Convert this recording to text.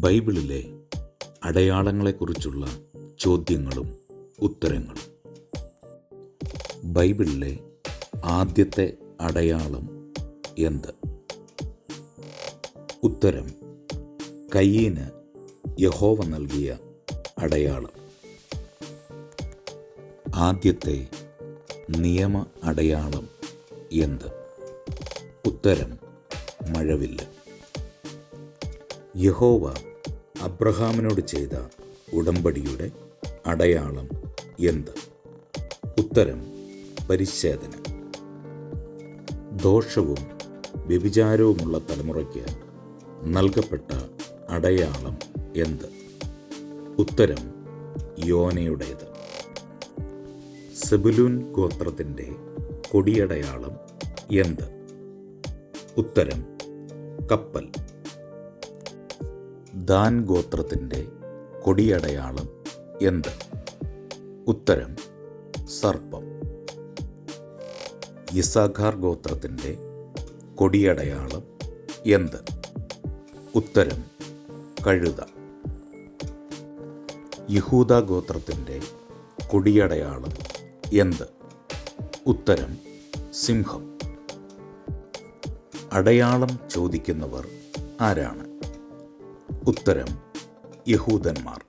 ബൈബിളിലെ അടയാളങ്ങളെക്കുറിച്ചുള്ള ചോദ്യങ്ങളും ഉത്തരങ്ങളും. ബൈബിളിലെ ആദ്യത്തെ അടയാളം എന്ത്? ഉത്തരം കയ്യീന് യഹോവ നൽകിയ അടയാളം. ആദ്യത്തെ നിയമ അടയാളം എന്ത്? ഉത്തരം മഴവില്ല്. യഹോവ അബ്രഹാമിനോട് ചെയ്ത ഉടമ്പടിയുടെ അടയാളം എന്ത്? ഉത്തരം പരിച്ഛേദന. ദോഷവും വ്യഭിചാരവുമുള്ള തലമുറയ്ക്ക് നൽകപ്പെട്ട അടയാളം എന്ത്? ഉത്തരം യോനയുടേത്. സെബുലൂൻ ഗോത്രത്തിന്റെ കൊടിയടയാളം എന്ത്? ഉത്തരം കപ്പൽ. ദാൻ ഗോത്രത്തിന്റെ കൊടിയടയാളം എന്ത്? ഉത്തരം സർപ്പം. ഇസാഖാർ ഗോത്രത്തിന്റെ കൊടിയടയാളം എന്ത്? ഉത്തരം കഴുത. യഹൂദ ഗോത്രത്തിന്റെ കൊടിയടയാളം എന്ത്? ഉത്തരം സിംഹം. അടയാളം ചോദിക്കുന്നവർ ആരാണ്? ഉത്തരം യഹൂദന്മാർ.